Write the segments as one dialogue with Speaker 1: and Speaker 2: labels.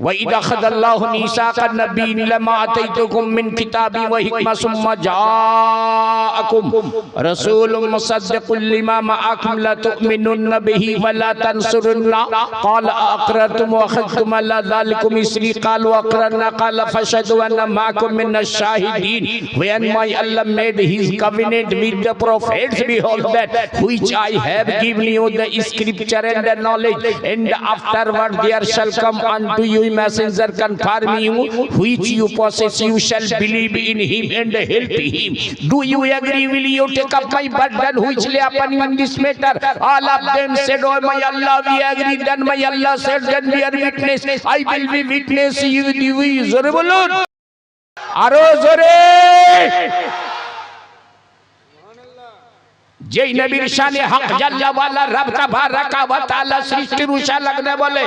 Speaker 1: وإذا أخذ الله ميثاق النبيين لما آتيتكم من كتاب وحكمة ثم جاءكم رسول مصدق لما معكم لا تؤمنن به ولا تنصرن قال أقررتم وأخذتم على ذلكم إسري قال وأقررنا قال فاشهدوا أن معكم من الشاهدين when my Allah made his covenant with the prophets behold that which I have given you the scripture and the knowledge and afterward there shall come unto you a messenger confirming you which you possess you shall believe in him and help him do you agree will you take up my burden which lay upon you in this matter all of them said oh my Allah we agree then my Allah said then we are witness I will be witness you with you জোরে বলুন আরো জোরে যেই নবীর শানে হক জাল্লা ওয়ালা রব তাবারাকা ওয়া তাআলা সৃষ্টির উষা লাগনে বলে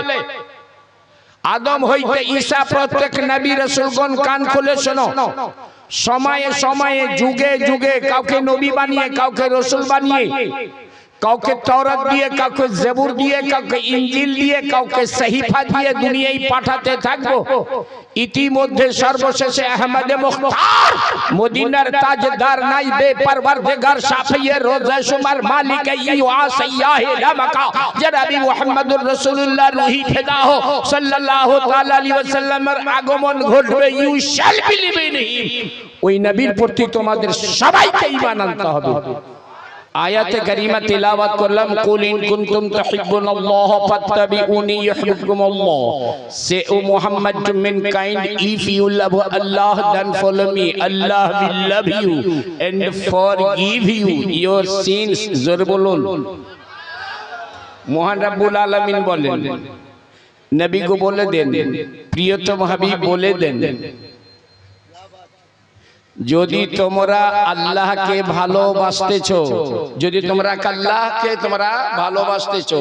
Speaker 1: আদম হইতে ঈশা প্রত্যেক নবী রসুলগণ কান খুলে শোনো। সময়ে সময়ে যুগে যুগে কাউকে নবী বানিয়ে কাউকে রসুল বানিয়ে। কাউকে তওরাত দিয়ে কাউকে জেবুর দিয়ে কাউকে ইঞ্জিল দিয়ে কাউকে সহিফা দিয়ে দুনিয়ায় পাঠাতে থাকব। ইতিমধ্যে সর্বশেষে আহমদে মুখতার মদিনার তাজদার নাই বে পরওয়ারদিগার শাফিয়ে রোজা শুমার মালিক ইয়ু আসিয়াহে লামাকা জনাবি মুহাম্মদুর রাসূলুল্লাহ রুহি ফিদা হো। সাল্লাল্লাহু তাআলা আলাইহি ওয়াসাল্লামের আগমন ঘটবে you shall believe in him. ওই নবীর প্রতি তোমাদের সবাইকে ঈমান আনতে হবে। আয়াতে কারিমা তিলাওয়াত করলাম কুল ইন কুনতুম তুহিব্বুনাল্লাহ ফাত্তাবিউনি ইউহিব্বুকুমুল্লাহ say O Muhammad to mankind if you love Allah then follow me. Allah will love you and forgive you. your sins জোর বলুন মহান রাব্বুল আলামিন বলেন নবী গো বলে দেন প্রিয়তম হাবিব বলে দেন যদি তোমরা আল্লাহকে ভালোবাসতেছ যদি তোমরা আল্লাহকে তোমরা ভালোবাসতেছো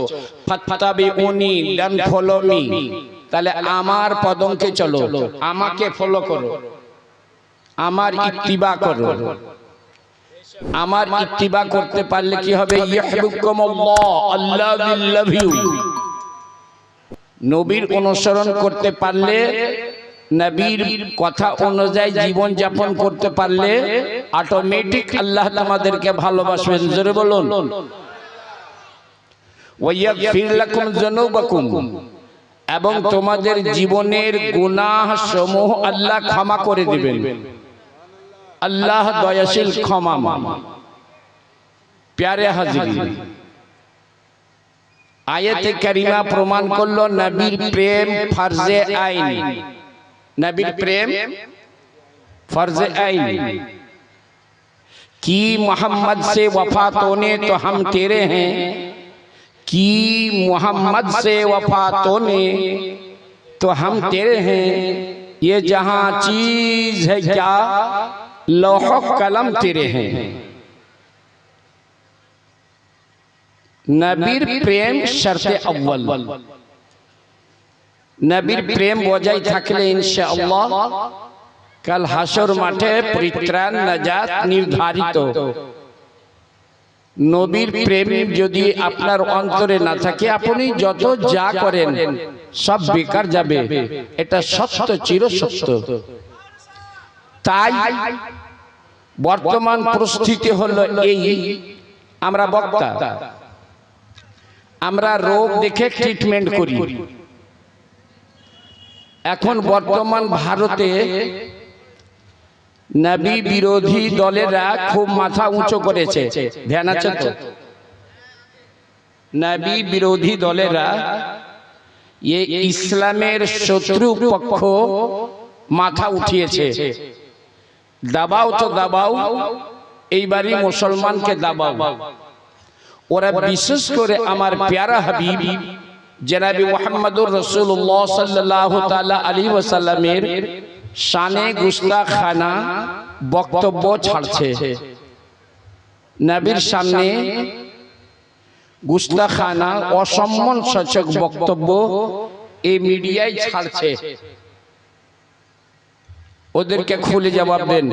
Speaker 1: ফাত্তাবি উনি দেন ফলো মি তাহলে আমার পদঙ্কে চলো আমাকে ফলো করো আমার ইত্তিবা করো। আমার ইত্তিবা করতে পারলে কি হবে? আল্লাহ নবীর অনুসরণ করতে পারলে নবীর কথা অনুযায়ী জীবন যাপন করতে পারলে অটোমেটিক আল্লাহ তোমাদেরকে ভালোবাসবেন। জোরে বলুন। এবং তোমাদের জীবনের গুনাহ সমূহ আল্লাহ ক্ষমা করে দিবেন। আল্লাহ দয়াশীল ক্ষমা প্যারে হাজির। আয়াতে কারিমা প্রমাণ করল, নবীর প্রেম, ফরজে আইন। नबी प्रेम फ़र्ज़ आइन की मोहम्मद से वफा तोने तो हम तेरे हैं। की मोहम्मद से वफा तोने तो हम तेरे हैं। ये जहाँ चीज़ है क्या? लौह कलम तेरे हैं। नबीर प्रेम शर्त अव्वल। নবীর প্রেম বজায় থাকলে ইনশাআল্লাহ কাল হাসর মাঠে পরিত্রাণ নাজাত নির্ধারিত। নবীর প্রেম যদি আপনার অন্তরে না থাকে আপনি যত যা করেন সব বেকার যাবে। এটা সত্য চির সত্য। তাই বর্তমান পরিস্থিতি হলো এই। আমরা বক্তা। আমরা রোগ দেখে ট্রিটমেন্ট করি। এখন বর্তমান ভারতে নবী বিরোধী দলেরা খুব মাথা উঁচু করেছে। ধ্যান আছে তো? নবী বিরোধী দলেরা এ ইসলামের শত্রু পক্ষ মাথা উঠিয়েছে। দাবাও তো দাবাও, এইবারই মুসলমানকে দাবাও। ওরা বিশেষ করে আমার প্যারা হাবিব জনাবি মোহাম্মদুর রসুল্লাহ সাল্লাহ তালা আলী ওসাল্লামের শানে গুস্তাখানা বক্তব্য ছাড়ছে। নবীর সামনে গুস্তাখানা অসম্মান সূচক বক্তব্য এই মিডিয়ায় ছাড়ছে। ওদেরকে খুলে জবাব দেন।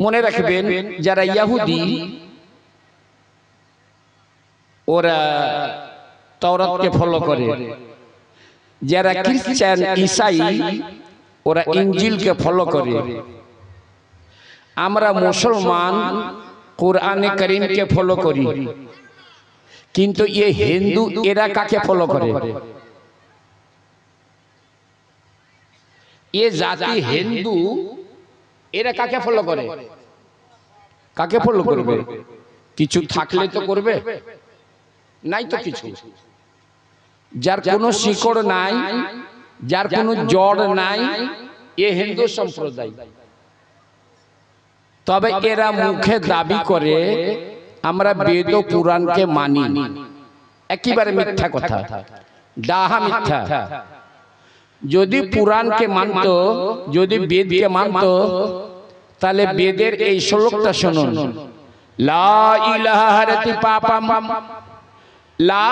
Speaker 1: মনে রাখবেন, যারা ইয়াহুদি, ওরা তওরাতকে ফলো করে। যারা খ্রিস্টান ঈসাই ওরা ইঞ্জিলকে ফলো করে। আমরা মুসলমান কোরআনে করিমকে ফলো করি। কিন্তু এ হিন্দু এরা কাকে ফলো করে? এ জাতি হিন্দু এরা কাকে ফলো করে? কাকে ফলো করবে? কিছু থাকলে তো করবে। নাই তো কিছু। যার কোনো শিকড় নাই যার কোনো জড় নাই এ হিন্দু সম্প্রদায়। তবে এরা মুখে দাবি করে আমরা বেদ ও পুরাণকে মানি। একেবারে মিথ্যা কথা। ডাহা মিথ্যা। যদি পুরাণকে মানত যদি বেদকে মানত তাহলে বেদের এই শ্লোকটা শুনুন। লা ইলাহা হারাতি পাপাম। লা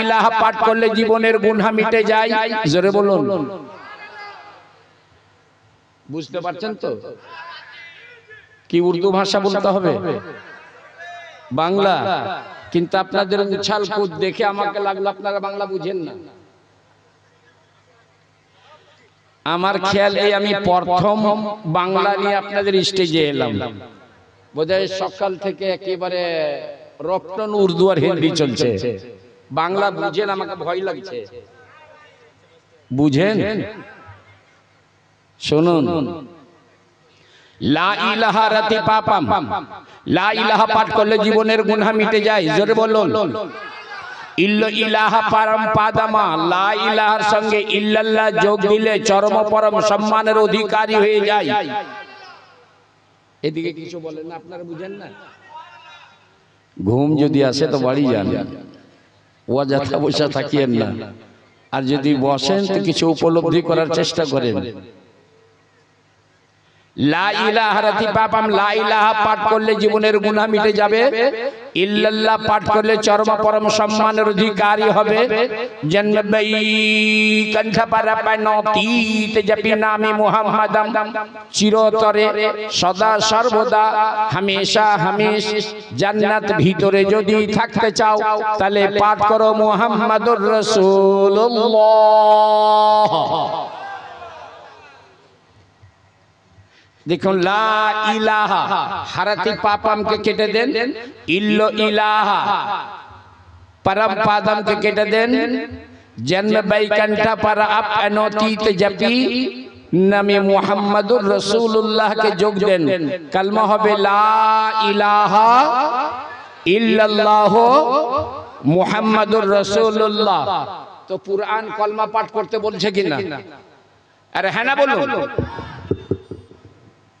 Speaker 1: ইলাহা পাঠ করলে জীবনের গুনহা মিটে যায়। জোরে বলুন। বুঝতে পারছেন তো? কি উর্দু ভাষা বলতে হবে? বাংলা। কিন্তু আপনাদের উছাল কুদ দেখে আমাকে লাগল আপনারা বাংলা বুঝেন না। আমার খেয়াল এই আমি প্রথম বাংলা নিয়ে আপনাদের স্টেজে এলাম। বোধহয় সকাল থেকে একেবারে রপ্তন উর্দু আর হিন্দি চলছে। বাংলা বুঝেন আমাকে ভয় লাগছে। বুঝেন? শুনুন। লা ইলাহা রাতি পাপাম। লা ইলাহা পাঠ করলে জীবনের গুনাহ মিটে যায়। জোরে বলুন। ইল্ল ইলাহা পারম পাদামা। লা ইলাহার সঙ্গে ইল্লাল্লাহ যোগ দিলে চরম পরম সম্মানের অধিকারী হয়ে যায়। এদিকে কিছু বলেন না আপনারা বুঝেন না। ঘুম যদি আসে তো বাড়ি যান। ও যাত্রা বসে থাকিয়েন না। আর যদি বসেন তো কিছু উপলব্ধি করার চেষ্টা করেন লা ইলাহা রাতি পাপাম লা ইলাহা পাঠ করলে জীবনের মিটে যাবে। ইল্লাল্লাহ পাঠ করলে চরম পরম সম্মানের অধিকারী হবে। চিরতরে সদা সর্বদা হামেশা হামেশ। জান্নাত ভিতরে যদি থাকতে চাও তাহলে পাঠ করো মুহাম্মাদুর রাসূলুল্লাহ। দেখুন ইলাহা। হারাতি পাপামকে কেটে দেন ইল্ল ইলাহা। পরম পাদমকে কেটে দেন জন্ম বৈকণ্ঠা পর আপ জপি নামে মুহাম্মাদুর রসুল্লাহকে যোগ দেন। কালমা হবে লা ইলাহা ইল্লাল্লাহ মুহাম্মাদুর রসুল্লাহ তো পুরাণ কলমা পাঠ করতে বলছে কিনা? আরে হ্যাঁ না বলুন।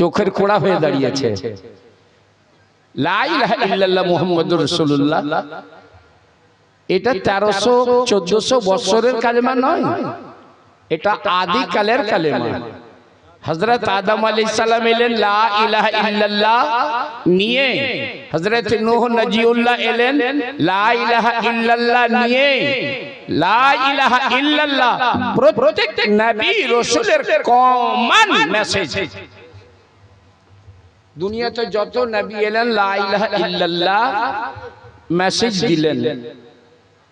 Speaker 1: চোখের কোড়া হয়ে দাঁড়িয়েছে। মুহাম্মদুর রাসূলুল্লাহ। এটা তেরোশো চোদ্দশো বৎসরের কালেমা নয়। এটা আদি কালের কালেমা। হজরত আদম আলী সালাম এলেন লা ইলাহা ইল্লাল্লাহ নিয়ে। হজরত নূহ নজিউল্লাহ এলেন লা ইলাহা ইল্লাল্লাহ নিয়ে। লা ইলাহা ইল্লাল্লাহ। প্রত্যেক নবী রসুলের কমন মেসেজ দুনিয়াতে যত নবী এলেন লা ইলাহা ইল্লাল্লাহ মেসেজ দিলেন।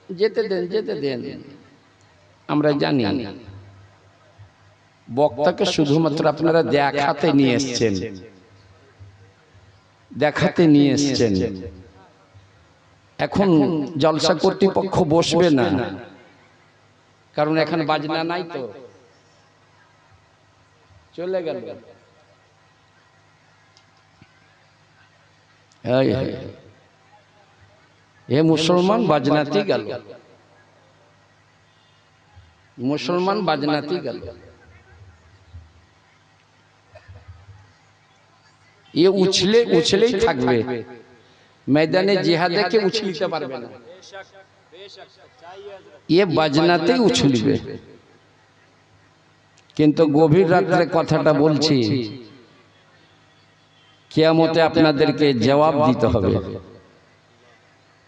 Speaker 1: যেতে দেন যেতে দেন। আমরা জানি বক্তাকে শুধুমাত্র আপনারা দেখাতে নিয়ে এসছেন। দেখাতে নিয়ে এসছেন। এখন জলসা কর্তৃপক্ষ বসবে না। কারণ এখন বাজনা নাই তো। চলে গেল। এ মুসলমান বাজনাতি গেল। মুসলমান বাজনাতি গেল। এ উছলে উছলেই থাকবে। ময়দানে জিহাদে কে উছলিতে পারবে না। এ বাজনাতেই উছলিবে। কিন্তু গভীর রাত্রে কথাটা বলছি কেয়ামতে আপনাদেরকে জবাব দিতে হবে।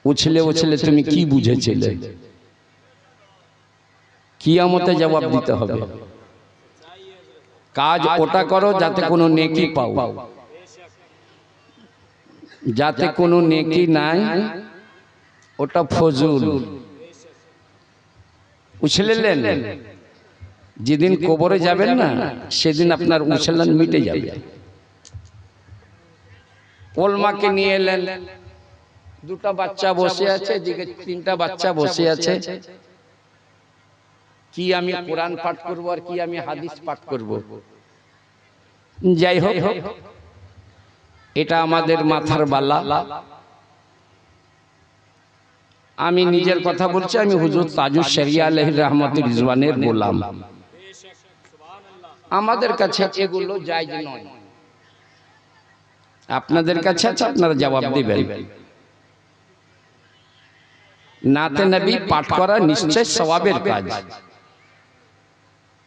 Speaker 1: উছলে উছলে তুমি কি বুঝেছিলে? কিয়ামতে জবাব দিতে হবে। কাজ ওটা করো যাতে কোনো নেকি পাও। যাতে কোনো নেকি নাই ওটা ফজুল। উছলেলেন যেদিন কবরে যাবেন না সেদিন আপনার উছলান মিটে যাবে। ওলমাকে নিয়ে এলেন। দুটা বাচ্চা বসে আছে এদিকে তিনটা বাচ্চা বসে আছে। কি আমি কোরআন পাঠ করব আর কি আমি হাদিস পাঠ করব? যাই হোক, এটা আমাদের মাথার বালা। আমি নিজের কথা বলছি, আমি হুজুর তাজু শরিয়া আলহির রহমতুল রিজওয়ানের গোলাম। আমাদের কাছে এগুলো জায়জ নয়। আপনাদের কাছে আছে আপনারা জবাব দিবেন। নাতে নবী পাঠ করা নিশ্চয় সওয়াবের কাজ।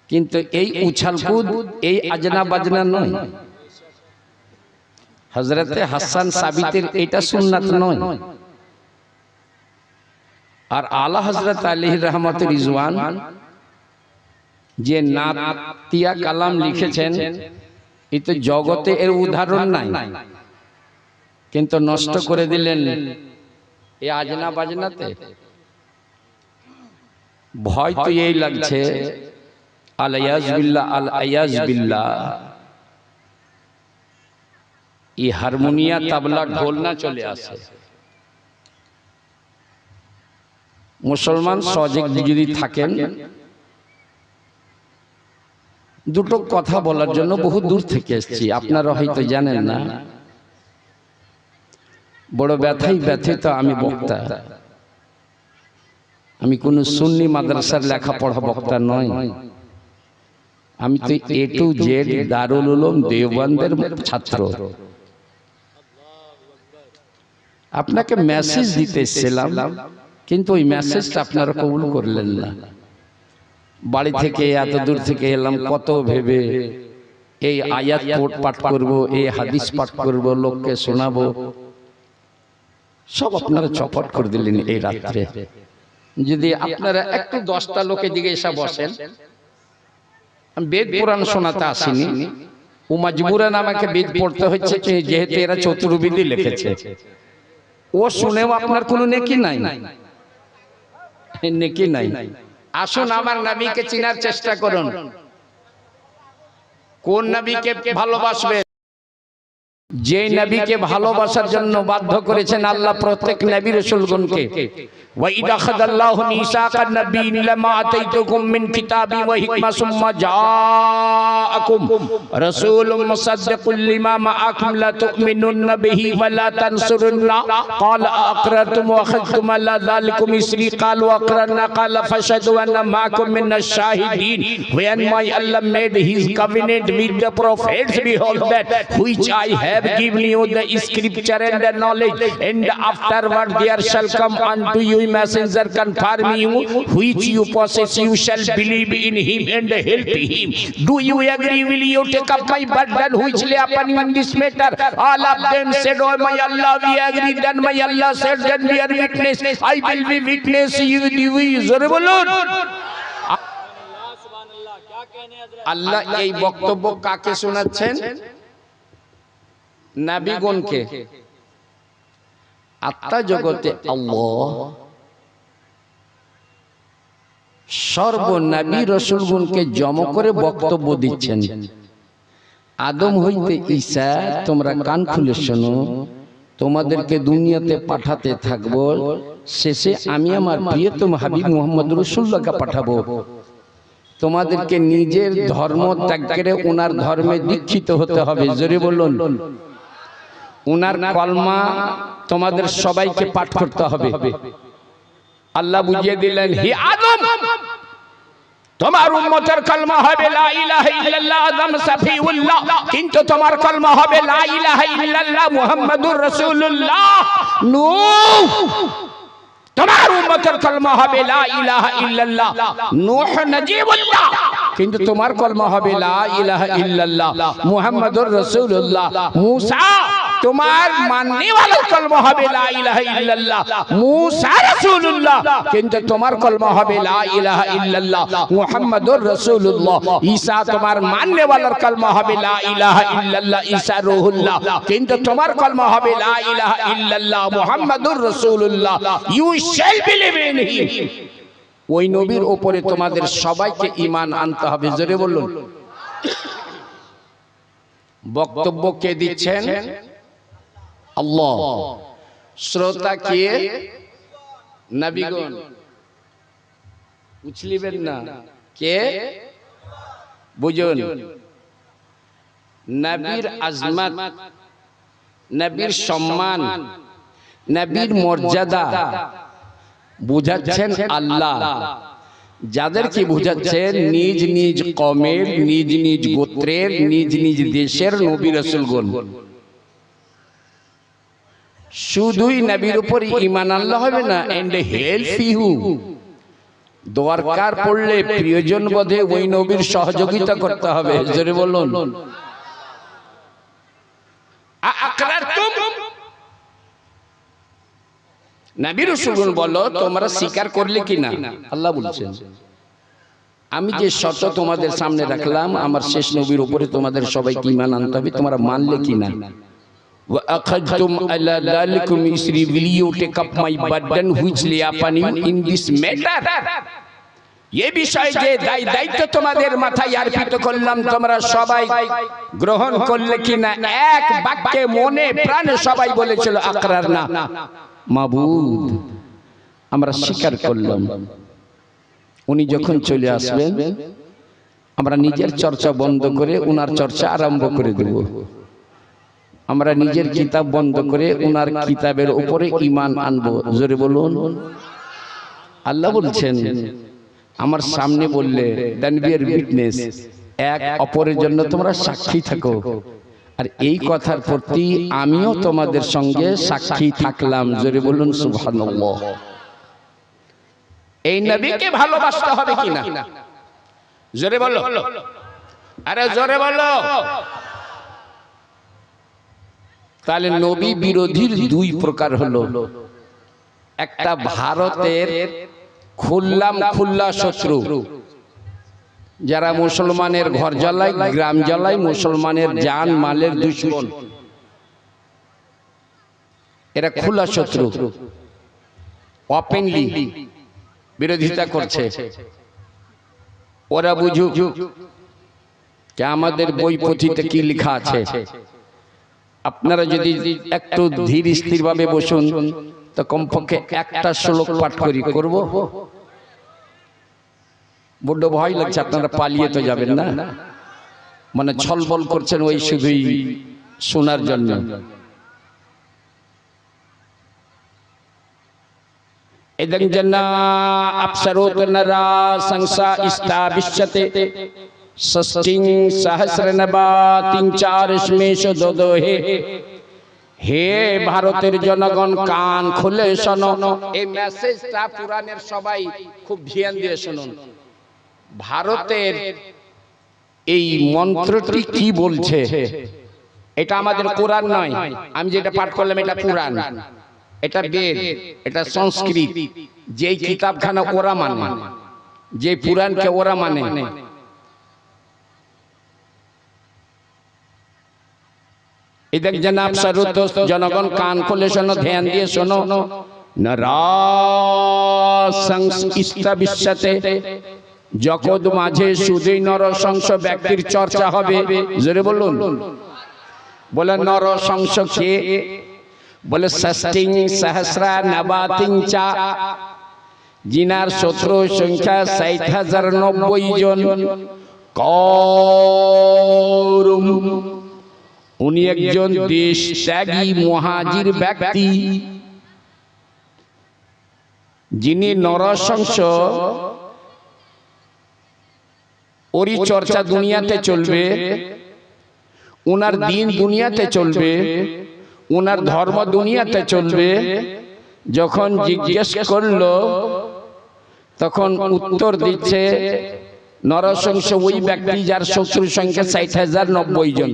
Speaker 1: কিন্তু এই উছালকুদ এই আজনা বাজনা নয়। হজরতে হাসান সাবিতের এটা সুন্নাত নয়। আর আলা হজরত আলী রহমত রিজওয়ান যে নাতিয়া কালাম লিখেছেন এই তো জগতে এর উদাহরণ নাই। কিন্তু নষ্ট করে দিলেন এই আজনা বাজনাতে। ভয় তো এই লাগছে। আল আয়াজ বিল্লাহ আল আয়াজ বিল্লাহ। এই হারমোনিয়া তাবলা ঢোল না চলে আসে। মুসলমান সজেক যদি থাকেন দুটো কথা বলার জন্য বহু দূর থেকে এসেছি। আপনারা হয়তো জানেন না। বড় ব্যথাই ব্যথিত, আমি বক্তা। আমি কোন সুন্নি মাদ্রাসার লেখাপড়া বক্তা নয় আমি তো A to Z Darul Uloom দেওবন্দের ছাত্র। আপনাকে মেসেজ দিতে এসেছিলাম, কিন্তু ওই মেসেজটা আপনারা কবুল করলেন না। বাড়ি থেকে এত দূর থেকে এলাম, কত ভেবে এই আয়াত পাঠ করব, এই হাদিস পাঠ করব, লোককে শোনাবো সব আপনারা চপট করে দিলেন এই রাত্রে। যদি আপনারা একটু দশটা লোকের দিকে এসে বসেন। বেদ পুরাণ শোনাতে আসিনি। আমাকে বেদ পড়তে হচ্ছে যেহেতু এরা চতুর্বিধি লিখেছে। ও শুনেও আপনার কোনো নেকি নাই। নেকি নাই। আসুন আমার নবীকে চিনার চেষ্টা করুন। কোন নবীকে ভালোবাসবে? যে নবীকে ভালোবাসার জন্য বাধ্য করেছেন আল্লাহ প্রত্যেক নবী রাসূলগণকে وَإِذْ أَخَذَ اللَّهُ مِيثَاقَ النَّبِيِّينَ لَمَا آتَيْتُكُم مِّن كِتَابٍ وَحِكْمَةٍ ثُمَّ جَاءَكُمْ رَسُولٌ مُصَدِّقٌ لِّمَا مَعَكُمْ لَتُؤْمِنُنَّ بِهِ وَلَا تَنصُرُنَّهُ قَالَ أَأَقْرَرْتُمْ وَأَخَذْتُمْ عَلَى ذَلِكُمْ إِصْرِي قَالُوا أَقْرَرْنَا قَالَ فَاشْهَدُوا أَنَّا مَعَكُم مِّنَ الشَّاهِدِينَ When my Allah made His covenant with the prophets, behold that which I have given you the scripture and the knowledge, and afterward there shall come unto you a messenger confirming you, which you possess, you shall believe in him and help him. Do you agree? Will you take up my burden which lay upon you in this matter? All of them said, Oh my Allah, we agree. Then my Allah said, Then we are witness. I will be witness. You, you, জোরে বলুন আল্লাহ এই বক্তব্য কাকে শোনাচ্ছেন নাবিগণকে। আত্মা জগতে আল্লাহ। সর্বনাবী রসুলগুনকে জম করে বক্তব্য দিচ্ছেন। আদম হইতে ঈসা তোমরা কান খুলে শোনো। তোমাদেরকে দুনিয়াতে পাঠাতে থাকব। শেষে আমি আমার প্রিয়তম হাবিব মোহাম্মদ রসুল্লাহকে পাঠাবো। তোমাদেরকে নিজের ধর্ম ত্যাগ করে ওনার ধর্মে দীক্ষিত হতে হবে। জোরে বলুন। উনার কলমা তোমাদের সবাইকে পাঠ করতে হবে। আল্লাহ বুঝিয়ে দিলেন, হি আদম, তোমার উম্মতের কলমা হবে লা ইলাহা ইল্লাল্লাহ, আদম সাফিউল্লাহ। কিন্তু তোমার কলমা হবে লা ইলাহা ইল্লাল্লাহ মুহাম্মাদুর রাসূলুল্লাহ। নূহ তোমার উম্মতের কলমা হবে লা ইলাহা ইল্লাল্লাহ। নূহ নজিবুল্লাহ। কিন্তু তোমার কলমা হবে লা ইলাহা ইল্লাল্লাহ মুহাম্মাদুর রাসূলুল্লাহ। মুসা। তোমার মাননে কলম হবে লা ইলাহা ইল্লাল্লাহ। মুসা রাসূলুল্লাহ। কিন্তু তোমার কলম হবে লা ইলাহা ইল্লাল্লাহ। মুহাম্মাদুর রাসূলুল্লাহ। ঈসা তোমার মাননে কলম হবে লা ইলাহা ইল্লাল্লাহ। ঈসা রূহুল্লাহ। কিন্তু তোমার কলম হবে লা ইলাহা ইল্লাল্লাহ। মুহাম্মাদুর রাসূলুল্লাহ। You shall believe in him ওই নবীর উপরে তোমাদের সবাইকে ইমান আনতে হবে। জোরে বলুন। বক্তব্য কে দিচ্ছেন? আল্লাহ। শ্রোতা কে? নবীগণ। উছলিবেন না। কে? বুঝুন। নবীর আজমত। নবীর সম্মান। নবীর মর্যাদা। বুঝাচ্ছেন আল্লাহ। যাদেরকে বুঝাচ্ছেন নিজ নিজ কমের নিজ নিজ গোত্রের নিজ নিজ দেশের নবী রসুলগণ। শুধুই নবীর উপর ইমান আনলে হবে না এন্ড হেল্প ইউ দরকার পড়লে প্রিয়জন বোধে ওই নবীর সহযোগিতা করতে হবে। জোরে বলুন। নবীর রসুলগণ বলো তোমরা স্বীকার করলে কি না আল্লাহ বলছেন আমি যে শর্ত তোমাদের সামনে রাখলাম আমার শেষ নবীর উপরে তোমাদের সবাইকে ইমান আনতে হবে তোমরা মানলে কি না وأخذتم على ذلكم إسري will you take up my burden which lay upon you in this matter এ বিষয়ে যে দায় দায়িত্ব তোমাদের মাথায় অর্পিত করলাম তোমরা সবাই গ্রহণ করলে কি না এক বাক্যে মনে প্রাণে সবাই বলেছিল আকরার না মাবুদ আমরা স্বীকার করলাম উনি যখন চলে আসবেন আমরা নিজের চর্চা বন্ধ করে উনার চর্চা আরম্ভ করে দেব আমরা নিজের কিতাব বন্ধ করে উনার কিতাবের উপরে ইমান আনব। জোরে বলুন। আল্লাহ বলছেন আমার সামনে বললে উইটনেস এক অপরের জন্য তোমরা সাক্ষী থাকো। আর এই কথার প্রতি আমিও তোমাদের সঙ্গে সাক্ষী থাকলাম। জোরে বলুন সুবহানাল্লাহ। এই নবীকে ভালোবাসতে হবে কিনা? জোরে বলো। আরে জোরে বলো। তাহলে নবী বিরোধীর দুই প্রকার হলো। একটা ভারতের খুল্লাম খুল্লা শত্রু। যারা মুসলমানের ঘর জ্বালায় গ্রাম জ্বালায় মুসলমানের যান মালের দুশ্মন। এরা খোলা শত্রু। ওপেনলি বিরোধিতা করছে। ওরা বুঝুক যে আমাদের বই পুঁথিতে কি লেখা আছে। আপনারা যদি একটু ধীর স্থির ভাবে বসুন তো কমপক্ষে একটা শ্লোক পাঠ করি করব বড্ড ভয় লাগছে আপনারা পালিয়ে তো যাবেন না মানে ছলবল করছেন ওই শুধুই শোনার জন্য इदं जना अप्सरोत नरा संसा इस्ता विश्यते षष्टिं सहस्रनवा তিন চার স্মেশ দোদোহে হে ভারতের জনগণ কান খুলে শোনো এই মেসেজটা পুরাণের সবাই খুব ধ্যান দিয়ে শুনুন ভারতের এই মন্ত্রটি কি বলছে এটা আমাদের কোরআন নয় আমি যেটা পাঠ করলাম এটা পুরাণ এটা বেদ এটা সংস্কৃত যেই কিতাবখানা ওরা মানে যে পুরাণকে ওরা মানে এদের জনাব সরুত জনগণ কান খুলে শোনো, ধ্যান দিয়ে শোনো। বিশ্বতে জগৎ মাঝে শুধুই নরসংস ব্যক্তির চর্চা হবে। জোরে বলুন। বলে নরসংস কে? বলে ষষ্টিং সহস্রা নবাতিং চা। জিনার শত্রু সংখ্যা ষাট হাজার নব্বই জন। কৌরুম উনি একজন দেশ ত্যাগী মহাজির ব্যক্তি। যিনি নরসংস ওরই চর্চা দুনিয়াতে চলবে ওনার দিন দুনিয়াতে চলবে ওনার ধর্ম দুনিয়াতে চলবে যখন জিজ্ঞেস করল তখন উত্তর দিচ্ছে নরসংস ওই ব্যক্তি যার শত্রুর সংখ্যা ষাট হাজার নব্বই জন।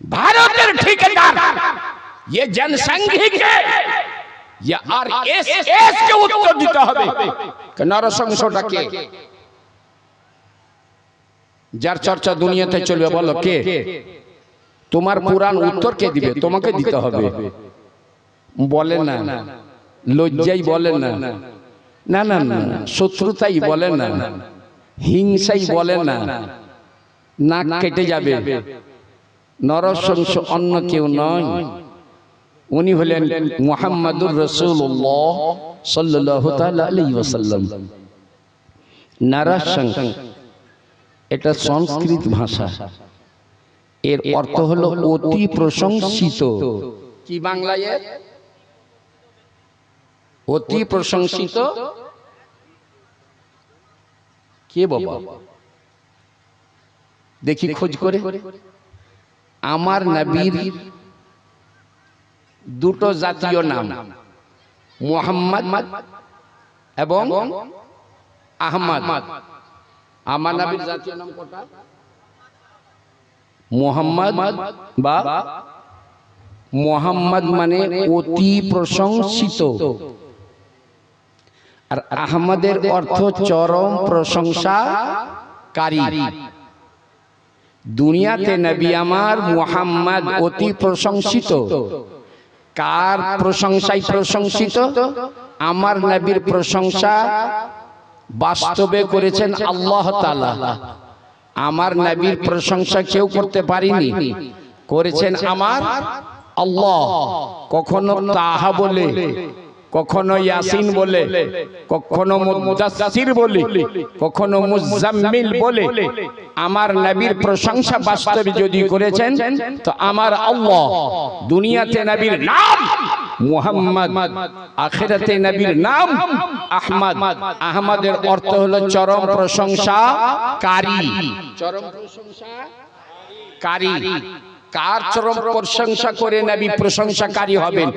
Speaker 1: ভারতের ঠিকাদার ये जनसंघी के ये आरएसएस के उत्तर দিতে হবে कि নরসংসটা কে যার চর্চা দুনিয়াতে চলবে বলো কে তোমার পুরাণ উত্তর কে দিবে তোমাকে দিতে হবে বলে না লজ্জাই বলে না না না না শত্রুতাই বলে না হিংসাই বলে না নাক কেটে যাবে নরসংস অন্য কেউ নয়। উনি হলেন মুহাম্মাদুর রসুল্লাহ সাল্লাহ আলী ওসাল্লাম নারাসংস। এটা সংস্কৃত ভাষা। এর অর্থ হলো অতি প্রশংসিত। কি বাংলায়? অতি প্রশংসিত? কে বাবা? দেখি খোঁজ করে। আমার নবীর দুটো জাতীয় নাম মুহাম্মদ এবং আহমদ। আমার নবীর জাতীয় নাম কোটা মুহাম্মদ বা মুহাম্মদ মানে অতি প্রশংসিত। আর আহমদের অর্থ চরম প্রশংসাকারী। দুনিয়াতে নবী আমার মুহাম্মদ অতি প্রশংসিত। কার প্রশংসায় প্রশংসিত? আমার নবীর প্রশংসা বাস্তবে করেছেন আল্লাহ তাআলা। আমার নবীর প্রশংসা কেউ করতে পারিনি। করেছেন আমার আল্লাহ। কখনো তাহা বলে কখনো ইয়াসিন বলে কখনো মুদাসসির বলে কখনো মুজাম্মিল বলে আমার নবীর প্রশংসা বাস্তবে যদি করেছেন তো আমার আল্লাহ দুনিয়াতে নবীর নাম মুহাম্মদ আখিরাতে নবীর নাম আহমদ। আহমদের অর্থ হলো চরম প্রশংসা কারি চরম প্রশংসা কারি কার চরম প্রশংসা করে নবী প্রশংসাকারী হবেন?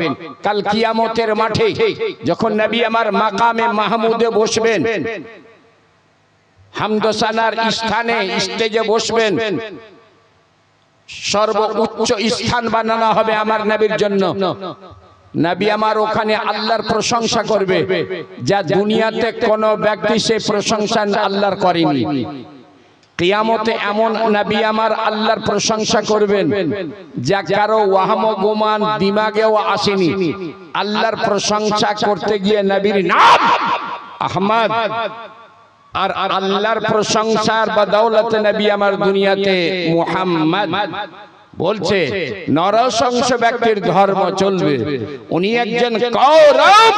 Speaker 1: কাল কিয়ামতের মাঠে যখন নবী আমার মাকামে মাহমুদে বসবেন। হামদোসানার স্থানে স্টেজে বসবেন। সর্ব উচ্চ স্থান বানানো হবে আমার নবীর জন্য। নবী আমার ওখানে আল্লাহর প্রশংসা করবে। যা দুনিয়াতে কোনো ব্যক্তি সে প্রশংসা আল্লাহর করেনি। কিয়ামতে এমন নবী আমার আল্লাহর প্রশংসা করবেন। যা কারও ওয়াহম গোমান দিমাগেও আসেনি। আল্লাহর প্রশংসা করতে গিয়ে নবীর নাম আহমদ। আর আল্লাহর প্রশংসার বদৌলতে নবী আমার দুনিয়াতে মুহাম্মদ বলছে নরসংস ব্যক্তির ধর্ম চলবে। উনি একজন কৌরব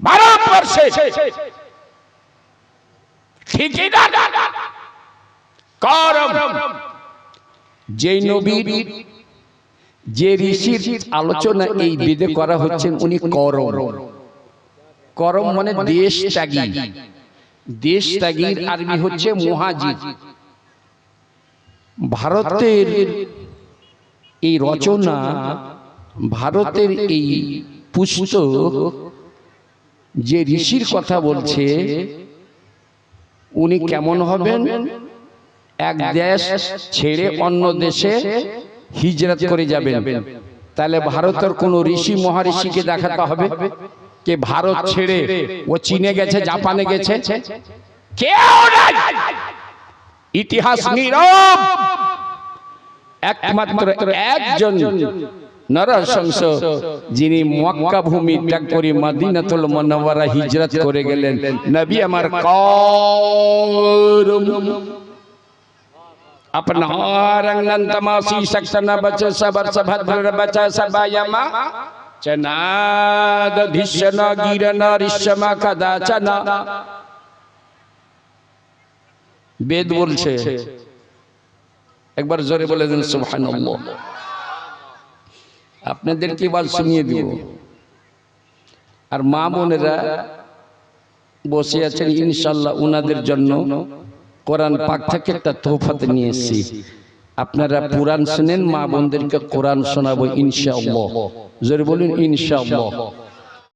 Speaker 1: ভারতবর্ষে যে নবীর যে ঋষির আলোচনা এই বেদে করা হচ্ছে উনি করম। করম। মানে দেশ ত্যাগী। দেশ ত্যাগীর আরবি হচ্ছে মুহাজির ভারতের এই রচনা ভারতের এই পুস্তক যে ঋষির কথা বলছে উনি কেমন হবেন? এক দেশ ছেড়ে অন্য দেশে হিজরত করে যাবেন। তাহলে ভারতের কোন ঋষি মহারিষিকে দেখাতে হবে কে ভারত ছেড়ে ও চীনে গেছে জাপানে গেছে? কেউ ইতিহাস নীরব! একমাত্র একজন। নরসংস যিনি মক্কা ভূমি ত্যাগ করে মদিনাতুল মুনাওয়ারা হিজরত করে গেলেন নবী আমার কওম अपना रंगन तमासी सक्सन बच सबर सभद्र बच सबायमा चनाद धिष्यन गिरन ऋष्यम कदाचन বেদ বলছে একবার জোরে বলে দিন সুবহানাল্লাহ আপনাদের এবার শুনিয়ে দিব? আর মা বোনেরা বসে আছেন ইনশাল্লাহ ওনাদের জন্য কোরআন পাক থেকে একটা তোফাতে নিয়ে এসেছি আপনারা কোরআন শুনেন মা বোনদেরকে কোরআন শোনাবো ইনশাআল্লাহ। যদি বলুন ইনশাআল্লাহ।